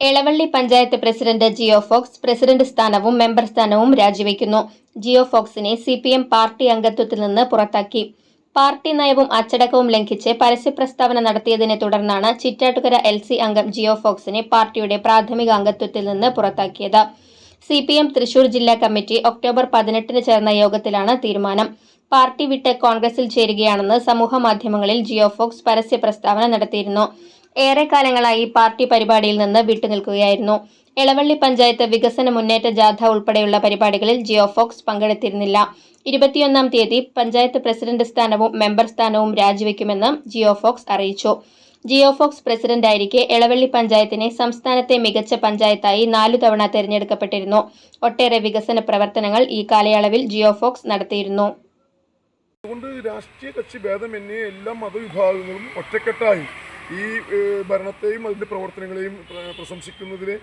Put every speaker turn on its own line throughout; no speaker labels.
Elavally panchayat president Jio Fox president സ്ഥാനവും member സ്ഥാനവും രാജിവെക്കുന്നു. ജിയോ ഫോക്സിനെ സി പി എം പാർട്ടി അംഗത്വത്തിൽ നിന്ന് പുറത്താക്കി. പാർട്ടി നയവും അച്ചടക്കവും ലംഘിച്ച് പരസ്യപ്രസ്താവന നടത്തിയതിനെ തുടർന്നാണ് ചിറ്റാട്ടുകര എൽ സി അംഗം ജിയോ ഫോക്സിനെ പാർട്ടിയുടെ പ്രാഥമിക അംഗത്വത്തിൽ നിന്ന് പുറത്താക്കിയത്. സി പി എം തൃശൂർ ജില്ലാ കമ്മിറ്റി ഒക്ടോബർ പതിനെട്ടിന് ചേർന്ന യോഗത്തിലാണ് തീരുമാനം. പാർട്ടി വിട്ട് കോൺഗ്രസിൽ ചേരുകയാണെന്ന് സമൂഹമാധ്യമങ്ങളിൽ ജിയോ ഫോക്സ് പരസ്യ പ്രസ്താവന നടത്തിയിരുന്നു. ഏറെക്കാലങ്ങളായി പാർട്ടി പരിപാടിയിൽ നിന്ന് വിട്ടുനിൽക്കുകയായിരുന്നു. എളവള്ളി പഞ്ചായത്ത് വികസന മുന്നേറ്റ ജാഥ ഉൾപ്പെടെയുള്ള പരിപാടികളിൽ ജിയോ ഫോക്സ് പങ്കെടുത്തിരുന്നില്ല. ഇരുപത്തിയൊന്നാം തീയതി പഞ്ചായത്ത് പ്രസിഡന്റ് സ്ഥാനവും മെമ്പർ സ്ഥാനവും രാജിവെക്കുമെന്ന് ജിയോ ഫോക്സ് അറിയിച്ചു. ജിയോ ഫോക്സ് പ്രസിഡന്റായിരിക്കെ എളവള്ളി പഞ്ചായത്തിനെ സംസ്ഥാനത്തെ മികച്ച പഞ്ചായത്തായി നാലു തവണ തെരഞ്ഞെടുക്കപ്പെട്ടിരുന്നു. ഒട്ടേറെ വികസന പ്രവർത്തനങ്ങൾ ഈ കാലയളവിൽ ജിയോ ഫോക്സ് നടത്തിയിരുന്നു.
അതുകൊണ്ട് രാഷ്ട്രീയ കക്ഷി ഭേദമന്യേ എല്ലാ മതവിഭാഗങ്ങളും ഒറ്റക്കെട്ടായി. ഈ ഭരണത്തെയും അതിന്റെ പ്രവർത്തനങ്ങളെയും പ്രശംസിക്കുന്നതിന്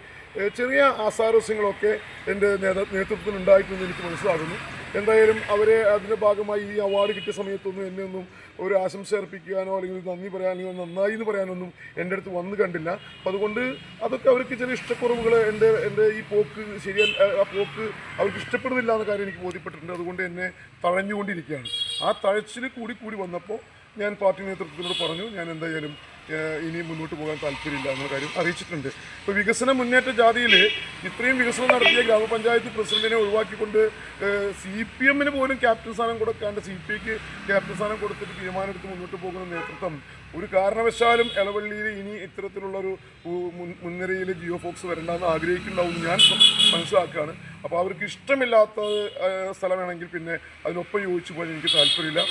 ചെറിയ ആസാരസ്യങ്ങളൊക്കെ എന്റെ നേത നേതൃത്വത്തിൽ ഉണ്ടായിട്ടുണ്ടെന്ന് എനിക്ക് മനസ്സിലാകുന്നു. എന്തായാലും അവരെ അതിന്റെ ഭാഗമായി ഈ അവാർഡ് കിട്ടിയ സമയത്തൊന്നും എന്നെ ഒന്നും ഒരു ആശംസ അർപ്പിക്കാനോ അല്ലെങ്കിൽ നന്ദി പറയാനോ നന്നായി എന്ന് പറയാനൊന്നും എന്റെ അടുത്ത് വന്നു കണ്ടില്ല. അപ്പം അതുകൊണ്ട് അതൊക്കെ അവർക്ക് ചെറിയ ഇഷ്ടക്കുറവുകൾ എന്റെ എന്റെ ഈ പോക്ക് ശരിയല്ല ആ പോക്ക് അവർക്ക് ഇഷ്ടപ്പെടുന്നില്ല എന്ന കാര്യം എനിക്ക് ബോധ്യപ്പെട്ടിട്ടുണ്ട്. അതുകൊണ്ട് എന്നെ തഴഞ്ഞുകൊണ്ടിരിക്കുകയാണ്. ആ തഴച്ചിൽ കൂടി കൂടി വന്നപ്പോൾ ഞാൻ പാർട്ടി നേതൃത്വത്തിനോട് പറഞ്ഞു ഞാൻ എന്തായാലും ഇനി മുന്നോട്ട് പോകാൻ താല്പര്യമില്ല എന്നുള്ള കാര്യം അറിയിച്ചിട്ടുണ്ട്. ഇപ്പോൾ വികസന മുന്നേറ്റ ജാതിയിൽ ഇത്രയും വികസനം നടത്തിയ ഗ്രാമപഞ്ചായത്ത് പ്രസിഡന്റിനെ ഒഴിവാക്കിക്കൊണ്ട് സി പി എമ്മിന് പോലും ക്യാപ്റ്റൻ സ്ഥാനം കൊടുക്കാണ്ട് സി പി ഐക്ക് ക്യാപ്റ്റൻ സ്ഥാനം കൊടുത്തിട്ട് തീരുമാനമെടുത്ത് മുന്നോട്ട് പോകുന്ന നേതൃത്വം ഒരു കാരണവശാലും ഇളവള്ളിയിൽ ഇനി ഇത്തരത്തിലുള്ള ഒരു മുൻനിരയിൽ ജിയോ ഫോക്സ് വരണ്ടെന്ന് ആഗ്രഹിക്കുന്നുണ്ടാവും ഞാൻ മനസ്സിലാക്കുകയാണ്. അപ്പോൾ അവർക്ക് ഇഷ്ടമില്ലാത്ത സ്ഥലമാണെങ്കിൽ പിന്നെ അതിനൊപ്പം യോജിച്ചു പോകാൻ എനിക്ക് താല്പര്യമില്ല.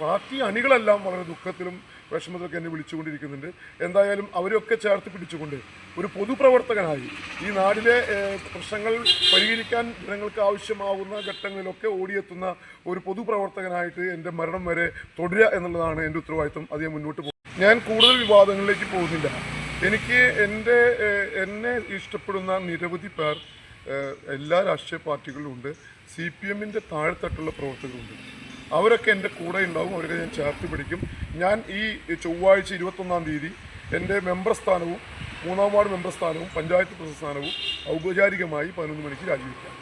പാർട്ടി അണികളെല്ലാം വളരെ ദുഃഖത്തിലും വിഷമത്തിലൊക്കെ എന്നെ വിളിച്ചുകൊണ്ടിരിക്കുന്നുണ്ട്. എന്തായാലും അവരെയൊക്കെ ചേർത്ത് പിടിച്ചുകൊണ്ട് ഒരു പൊതുപ്രവർത്തകനായി ഈ നാടിലെ പ്രശ്നങ്ങൾ പരിഹരിക്കാൻ ജനങ്ങൾക്ക് ആവശ്യമാവുന്ന ഘട്ടങ്ങളിലൊക്കെ ഓടിയെത്തുന്ന ഒരു പൊതുപ്രവർത്തകനായിട്ട് എന്റെ മരണം വരെ തുടരുക എന്നുള്ളതാണ് എന്റെ ഉത്തരവാദിത്വം. അത് മുന്നോട്ട് പോകും. ഞാൻ കൂടുതൽ വിവാദങ്ങളിലേക്ക് പോകുന്നില്ല. എനിക്ക് എന്റെ എന്നെ ഇഷ്ടപ്പെടുന്ന നിരവധി പേർ എല്ലാ രാഷ്ട്രീയ പാർട്ടികളിലും ഉണ്ട്. സി പി എമ്മിന്റെ താഴെത്തട്ടുള്ള പ്രവർത്തകരുണ്ട്. അവരൊക്കെ എന്റെ കൂടെ ഉണ്ടാവും. അവരൊക്കെ ഞാൻ ചേർത്ത് പിടിക്കും. ഞാൻ ഈ ചൊവ്വാഴ്ച ഇരുപത്തൊന്നാം തീയതി എന്റെ മെമ്പർ സ്ഥാനവും മൂന്നാം വാർഡ് മെമ്പർ സ്ഥാനവും പഞ്ചായത്ത് പ്രസിഡന്റ് സ്ഥാനവും ഔപചാരികമായി പതിനൊന്ന് മണിക്ക് രാജിവെക്കാം.